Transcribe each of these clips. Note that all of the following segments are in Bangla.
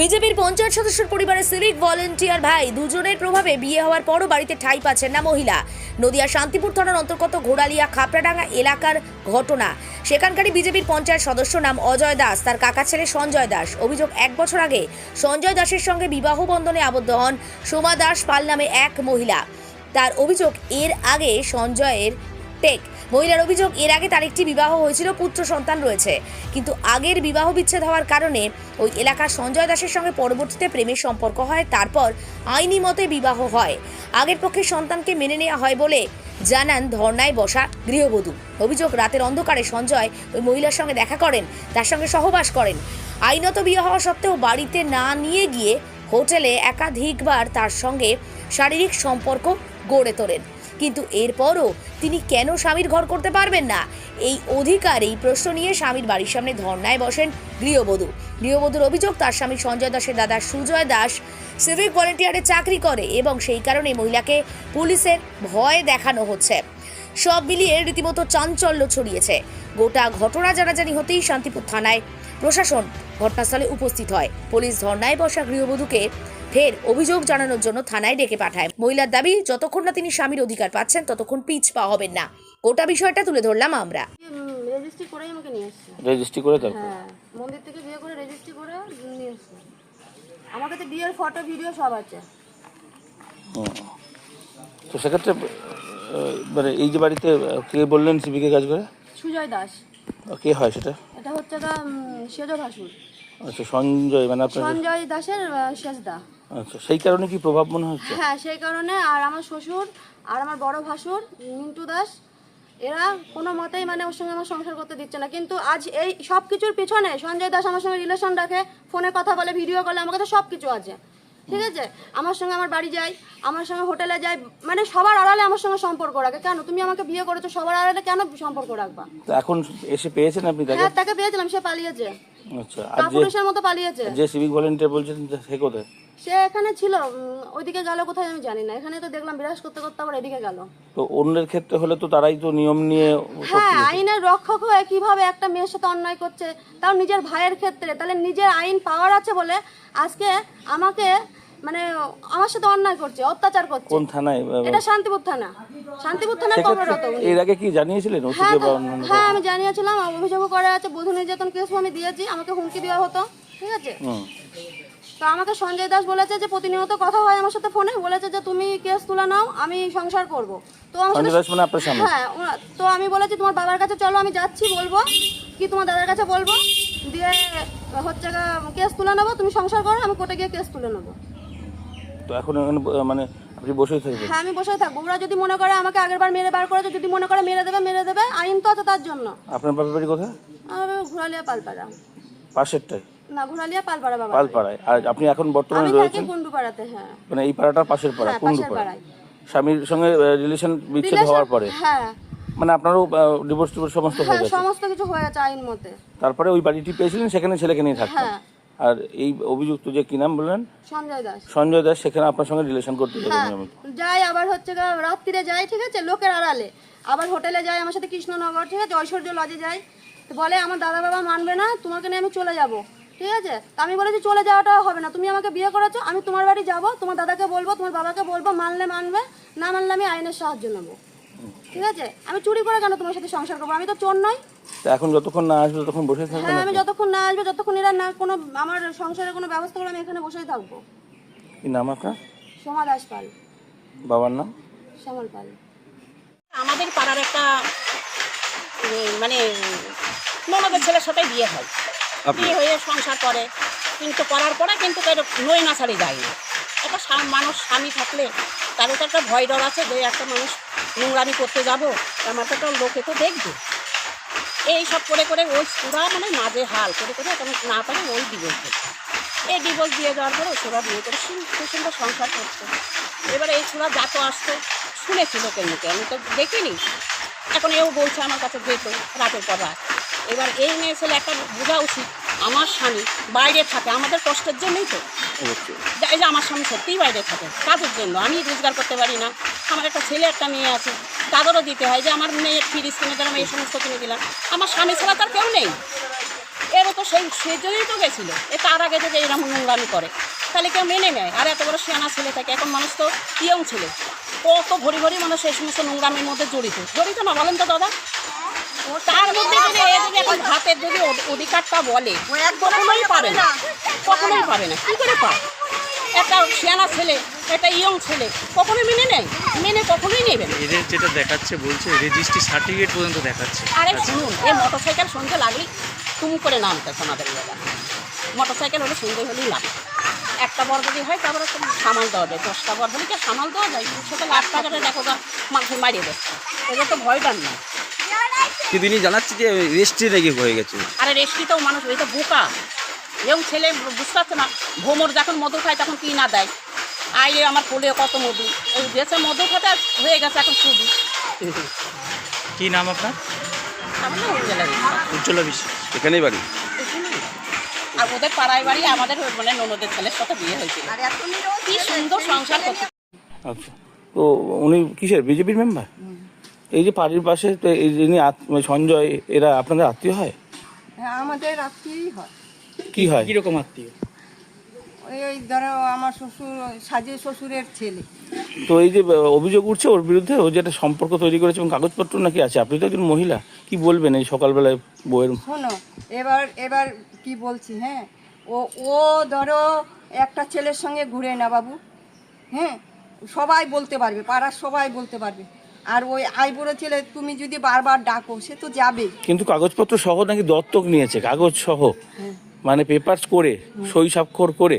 বিজেপির পঞ্চায়েত সদস্যর পরিবারের সিভিক ভলেন্টিয়ার ভাই দুজনের প্রভাবে বিয়ে হওয়ার পরও বাড়িতে ঠাঁই পাচ্ছেন না মহিলা। নদিয়া শান্তিপুর থানার অন্তর্গত ঘোড়ালিয়া খাপড়াডাঙ্গা এলাকার ঘটনা। সেখানকারই বিজেপির পঞ্চায়েত সদস্য নাম অজয় দাস, তার কাকা ছেলে সঞ্জয় দাস। অভিযোগ, এক বছর আগে সঞ্জয় দাসের সঙ্গে বিবাহ বন্ধনে আবদ্ধ হন সোমা দাস পাল নামে এক মহিলা। তার অভিযোগ, এর আগে সঞ্জয়ের টেক। মহিলার অভিযোগ, এর আগে তার একটি বিবাহ হয়েছিল, পুত্র সন্তান রয়েছে। কিন্তু আগের বিবাহ বিচ্ছেদ হওয়ার কারণে ওই এলাকার সঞ্জয় দাসের সঙ্গে পরবর্তীতে প্রেমের সম্পর্ক হয়, তারপর আইনি মতে বিবাহ হয়। আগের পক্ষে সন্তানকে মেনে নেওয়া হয় বলে জানান ধর্নায় বসা গৃহবধূ। অভিযোগ, রাতের অন্ধকারে সঞ্জয় ওই মহিলার সঙ্গে দেখা করেন, তার সঙ্গে সহবাস করেন। আইনত বিয়ে হওয়া সত্ত্বেও বাড়িতে না নিয়ে গিয়ে হোটেলে একাধিকবার তার সঙ্গে শারীরিক সম্পর্ক গড়ে তোলেন। কিন্তু এরপরও তিনি কেন স্বামীর ঘর করতে পারবেন না? এই অধিকার, এই প্রশ্ন নিয়ে স্বামীর বাড়ির সামনে ধর্নায় বসেন গৃহবধূ। গৃহবধূর অভিযোগ, তার স্বামী সঞ্জয় দাসের দাদা সুজয় দাস সিভিক ভলেন্টিয়ারে চাকরি করে এবং সেই কারণে মহিলাকে পুলিশের ভয় দেখানো হচ্ছে। সব মিলিয়ে রীতিমতো চাঞ্চল্য ছড়িয়েছে। গোটা ঘটনা জানাজানি হতেই শান্তিপুর থানায় প্রশাসন ঘটনাস্থলে উপস্থিত হয়। পুলিশ ধর্নায় বসা গৃহবধূকে ফের অভিযোগ জানানোর জন্য থানায় ডেকে পাঠায়। মহিলার দাবি যতক্ষণ না তিনি স্বামীর অধিকার পাচ্ছেন ততক্ষণ পিচ পা হবেন না। গোটা বিষয়টা তুলে ধরলাম আমরা। রেজিস্ট্রি করেই আমাকে নিয়ে এসছে রেজিস্ট্রি করে তারপর? হ্যাঁ মন্দির থেকে বিয়ে করে রেজিস্ট্রি করে নিয়ে এসছে আমার কাছে বিয়ের ফটো ভিডিও সব আছে। তো সেক্ষেত্রে মানে এই যে বাড়িতে কে বললেন সিভিকে কাজ করে? সুজয় দাস। কে হয় সেটা? এটা হচ্ছে সেজ ভাসুর। আচ্ছা সঞ্জয় মানে আপনার সঞ্জয় দাসের শেষদা আচ্ছা সেই কারণে কি প্রভাব মনে হচ্ছে? হ্যাঁ সেই কারণে আর আমার শ্বশুর আর আমার বড় ভাসুর মিন্টু দাস এরা কোনো মতেই মানে ওর সঙ্গে আমার সংসার করতে দিচ্ছে না। কিন্তু আজ এই সব কিছুর পিছনে সঞ্জয় দাস আমার সঙ্গে রিলেশন রাখে ফোনে কথা বলে ভিডিও কলে আমার কাছে সব কিছু আছে। ঠিক আছে? আমার সঙ্গে আমার বাড়ি যায় আমার সঙ্গে হোটেলে যায় মানে সবার আড়ালে আমার সঙ্গে সম্পর্ক রাখে। কেন? তুমি আমাকে বিয়ে করেছ সবার আড়ালে কেন সম্পর্ক রাখবা? তো এখন এসে পেয়েছেন আপনি তাকে? হ্যাঁ তাকে পেয়েছিলাম সে পালিয়েছে। আচ্ছা আর যে কাপুরুষের মতো পালিয়েছে। যে সিভিক ভলেন্টিয়ার বলছেন সে কোথায়? সে এখানে ছিল উম, ওইদিকে গেল কোথায় আমি জানি না। এখানে তো দেখলাম বিরাজ করতে করতে আবার এদিকে গেল। তো অন্যের ক্ষেত্রে হলে তো তারাই তো নিয়ম নিয়ে হ্যাঁ আইনের রক্ষক হয়ে কীভাবে একটা মেয়ের সাথে অন্যায় করছে তাও নিজের ভাইয়ের ক্ষেত্রে তাহলে নিজের আইন পাওয়ার আছে বলে আজকে আমাকে মানে আমার সাথে অন্যায় করছে অত্যাচার করছে। কোন থানায়? এটা শান্তিপুর থানা। শান্তিপুর থানার কর্মরত উনি। এর আগে কি জানিয়েছিলেন হ্যাঁ ওসিকে বা অন্যান্য হ্যাঁ আমি জানিয়েছিলাম অভিযোগ করা আছে বধূ নির্যাতন কেস আমি দিয়েছি আমাকে হুমকি দেওয়া হতো ঠিক আছে? হুম। তো আমাকে সঞ্জয় দাস বলেছে যে প্রতিনিয়ত কথা হয় আমার সাথে ফোনে বলেছে যে তুমি কেস তুলে নাও আমি সংসার করব। তো আমার সাথে সঞ্জয় দাস মানে আপনার সামনে হ্যাঁ তো আমি বলেছি তোমার বাবার কাছে চলো আমি যাচ্ছি বলব। কি তোমার দাদার কাছে বলব? দিয়ে হচ্ছে কেস তুলে নেব তুমি সংসার করো আমি কোর্টে গিয়ে কেস তুলে নেব। তো এখন এখানে মানে আপনি বসেই থাকবেন। হ্যাঁ আমি বসে থাকব। ওরা যদি মনে করে আমাকে আগের বার মেরে বার করেছে যদি মনে করে মেরে দেবে মেরে দেবে। আইন তো আছে তার জন্য। আপনার বাপের বাড়ি কোথায়? আমি ঘুরালিয়া পালপাড়া। পাশেরটাই না ঘুরালিয়া পালপাড়া বাবা পালপাড়ায়। আর আপনি এখন বর্তমানে আমি থাকি রয়েছেন? কুন্ডুপাড়াতে হ্যাঁ। মানে এই পাড়াটার পাশের পাড়া হ্যাঁ পাশের পাড়ায়। স্বামীর সঙ্গে রিলেশন বিচ্ছেদ হওয়ার পরে? হ্যাঁ। মানে আপনারও ডিভোর্স টিভোর্স সমস্ত হয়ে হ্যাঁ গেছে? সমস্ত কিছু হয়ে আছে আইন মতে। তারপরে ওই বাড়িটি পেয়েছিলেন সেখানে ছেলেকে নিয়ে থাকতেন? হ্যাঁ। আর এই অভিযুক্ত যে কি নাম বললেন? সঞ্জয় দাস। সঞ্জয় দাস সেখানে আপনার সঙ্গে রিলেশন করতে যেতেন হ্যাঁ যাই আবার হচ্ছে রাত্রিরে যাই ঠিক আছে? লোকের আড়ালে। আবার হোটেলে যাই আমার সাথে কৃষ্ণনগর ঠিক আছে? ঐশ্বর্য লজে যাই। বলে আমার দাদা বাবা মানবে না তোমাকে নিয়ে আমি চলে যাব। ঠিক আছে? তা আমি বলেছি চলে যাওয়াটা হবে না। তুমি আমাকে বিয়ে করেছ আমি তোমার বাড়ি যাব তোমার দাদাকে বলব তোমার বাবাকে বলব মানলে মানবে না মানলে আমি আইনের সাহায্য নেব। ঠিক আছে? আমি চুরি করে কেন তোমার সাথে সংসার করব? আমি তো চোর নই। তা এখন যতক্ষণ না আসবে ততক্ষণ বসে থাকবেন হ্যাঁ আমি যতক্ষণ না আসবে যতক্ষণ এরা না কোনো আমার সংসারের কোনো ব্যবস্থা করে আমি এখানে বসেই থাকব। কি নাম আপনার? সোমা দাস পাল। বাবার নাম? শ্যামল পাল। আমাদের পাড়ার একটা মানে ননদের ছেলের সাথে বিয়ে হয়। বিয়ে হয়ে সংসার করে কিন্তু করার পরে কিন্তু তার নই না ছাড়ি যায় না একটা মানুষ স্বামী থাকলে তারও তো একটা ভয় ডর আছে যে একটা মানুষ নোংরামি করতে যাব আমার তো লোকে তো দেখবে। এই সব করে করে ওই পুরা মানে মাঝে হাল করে করে এখন না পারে ওই ডিভোর্স দিচ্ছে এই ডিভোর্স দিয়ে যাওয়ার পরে ছোড়া বিয়ে করে সুন্দর সুন্দর সংসার করছে। এবারে এই ছোড়া যাতো আসতো শুনেছি লোকের মুখে আমি তো দেখিনি। এখন এও বলছে আমার কাছে যেত রাতের পর রাত এবার এই মেয়ে ছেলে একটা বোঝা উচিত আমার স্বামী বাইরে থাকে আমাদের কষ্টের জন্যই তো। এই যে আমার স্বামী সত্যিই বাইরে থাকে কাজের জন্য আমি রোজগার করতে পারি না। আমার একটা ছেলে একটা মেয়ে আছে। তাদেরও দিতে হয় যে আমার মেয়ে ফ্রিজ কিনে দিলাম এই সমস্ত কিনে দিলাম। আমার স্বামী ছাড়া তার কেউ নেই। এরও তো সেই সেই জন্যই তো গেছিল। এ তার আগে থেকে এরকম নোংরামি করে। তাহলে কেউ মেনে নেয়? আর এত বড় সেনা ছেলে থাকে এখন মানুষ তো ইয়ং ছেলে। কত ভরি ভরি মানুষ এই সমস্ত নোংরামির মধ্যে জড়িত। জড়িত না বলেন তো দাদা। তার মধ্যে যদি এ যদি এখন ভাতের যদি অধিকারটা বলে কখনোই পাবে না। কখনোই পাবে না। কী করে পায় একটা সেনা ছেলে একটা ইয়ং ছেলে। কখনোই মেনে নেয়? মেনে কখনোই নেবে না। এদের যেটা দেখাচ্ছে বলছে রেজিস্ট্রি সার্টিফিকেট পর্যন্ত দেখাচ্ছে। আরে শুনুন এই মোটর সাইকেল সন্ধে লাগলেই তুমি করে নামতেছে আমাদের এলাকা মোটর সাইকেল হলে সন্ধে হলেই লাগে। একটা বর যদি হয় তারপরে তো সামাল দেওয়া যায়। দশটা বর হলে কি সামাল দেওয়া যায়? সেটা লাখ টাকাটা দেখো মানুষের মারিয়ে দেয় এদের তো ভয় ডান না। তিনি জানাচ্ছে যে রেস্ট্রি নাকি হয়ে গেছে। আরে রেস্ট্রিতেও মানুষ এই তো বোকা। এবং ছেলে বুঝতে পারছে না ভোমর যখন মধু খায় তখন কি না দেয়? আইলে আমার কোলে কত মধু? ওই দেশে মধু খাতে হয়ে গেছে এখন শুধু। কি নাম আপনার। উজ্জ্বলা বিশ্বাস। এখানেই বাড়ি? আর ওদের পাড়ায় বাড়ি আমাদের মানে ননদের ছেলের সাথে বিয়ে হয়েছিল। কি সুন্দর সংসার করতে আচ্ছা। তো উনি কিসের? বিজেপির মেম্বার এই যে বাড়ির পাশে এই যিনি মানে সঞ্জয় এরা আপনাদের আত্মীয় হয়? হ্যাঁ আমাদের রাত্রিই হয়। কি হয়? কীরকম আত্মীয়? ওই ওই ধরো আমার শ্বশুর সাজে শ্বশুরের ছেলে। তো এই যে অভিযোগ উঠছে ওর বিরুদ্ধে ও যে একটা সম্পর্ক তৈরি করেছে এবং কাগজপত্র নাকি আছে? আপনি তো একজন মহিলা কি বলবেন এই সকালবেলায় বইয়ের শোনো এবার এবার কি বলছি হ্যাঁ? ও ও ধরো একটা ছেলের সঙ্গে ঘুরে না বাবু হ্যাঁ? সবাই বলতে পারবে পাড়ার সবাই বলতে পারবে। আর ওই আইবুড়ো ছেলে তুমি যদি বারবার ডাকো সে তো যাবেই। কিন্তু কাগজপত্র সহ নাকি দত্তক নিয়েছে? কাগজ সহ? মানে পেপারস করে সই স্বাক্ষর করে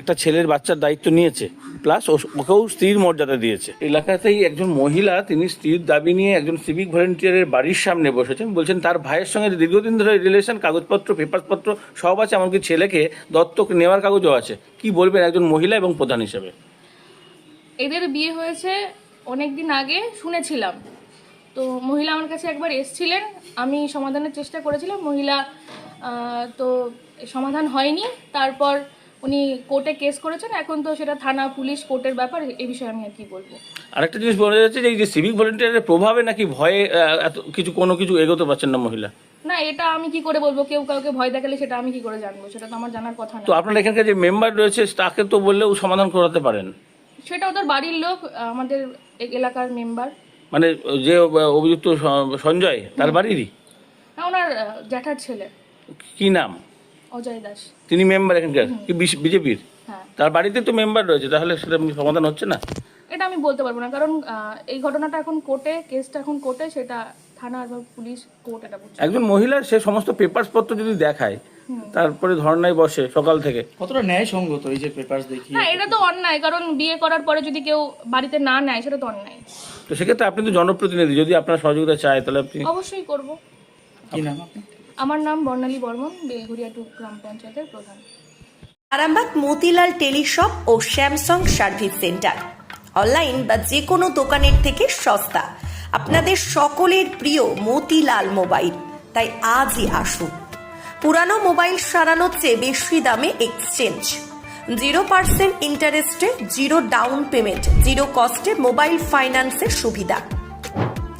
একটা ছেলের বাচ্চার দায়িত্ব নিয়েছে প্লাস ওকেও স্ত্রীর মর্যাদা দিয়েছে। এলাকাতেই একজন মহিলা তিনি স্ত্রীর দাবি নিয়ে একজন সিভিক ভলেন্টিয়ারের বাড়ির সামনে বসেছেন বলছেন তার ভাইয়ের সঙ্গে দীর্ঘদিন ধরে রিলেশন কাগজপত্র পেপারপত্র সব আছে এমনকি ছেলেকে দত্তক নেওয়ার কাগজও আছে। কি বলবেন একজন মহিলা এবং প্রধান হিসেবে? এদের বিয়ে হয়েছে অনেক দিন আগে শুনেছিলাম। তো মহিলা আমার কাছে একবার এসছিলেন আমি সমাধানের চেষ্টা করেছিলাম মহিলা তো সমাধান হয়নি। তারপর উনি কোর্টে কেস করেছেন। এখন তো সেটা থানা পুলিশ কোর্টের ব্যাপার এই বিষয়ে আমি আর কি বলব। আরেকটা জিনিস বলা যাচ্ছে যে এই যে সিভিক ভলেন্টিয়ারের প্রভাবে নাকি ভয়ে এত কিছু কোনো কিছু এগোতে পারছেন না মহিলা? না এটা আমি কি করে বলব? কেউ কাউকে ভয় দেখালে সেটা আমি কি করে জানব? সেটা তো আমার জানার কথা না। তো আপনার এখানকার যে মেম্বার রয়েছে তাকে তো বললেও সমাধান করাতে পারেন? সেটা ওদের বাড়ির লোক আমাদের এলাকার মেম্বার মানে যে অভিযুক্ত সঞ্জয় তার বাড়িরই? না ওনার জ্যাঠার ছেলে। কি নাম? অজয় দাস। তিনি মেম্বার এখানকার? কি বিজেপির? হ্যাঁ। তার বাড়িতে তো মেম্বার রয়েছে তাহলে সেটা সমাধান হচ্ছে না? এটা আমি বলতে পারব না কারণ এই ঘটনাটা এখন কোর্টে কেসটা এখন কোর্টে সেটা থানা বা পুলিশ কোর্ট এটা বুঝছে। একজন মহিলার সে সমস্ত পেপারস পত্র যদি দেখায় তারপরে ধর্নায় বসে সকাল থেকে। কতটা ন্যায় সঙ্গত এই যে পেপারস দেখি? না এটা তো অন্যায় কারণ বিয়ে করার পরে যদি কেউ বাড়িতে না নেয় সেটা তো অন্যায়। তো সেক্ষেত্রে আপনি তো জনপ্রতিনিধি যদি আপনার সহযোগিতা চায় তাহলে আপনি অবশ্যই করব। কি নাম আপনি আমার নাম বর্ণালী বর্মন বেলঘরিয়া টু গ্রাম পঞ্চায়েতের প্রধান। আরামবাগ, মতিলাল টেলিশপ ও স্যামসাং সার্ভিস সেন্টার। অনলাইন বা যে কোনো দোকানের থেকে সস্তা। আপনাদের সকলের প্রিয় মতিলাল মোবাইল। তাই আজই আসুন। পুরানো মোবাইল সারানোর চেয়ে বেশি দামে এক্সচেঞ্জ। জিরো পার্সেন্ট ইন্টারেস্টে, জিরো ডাউন পেমেন্ট, জিরো কস্টে মোবাইল ফাইন্যান্সের সুবিধা।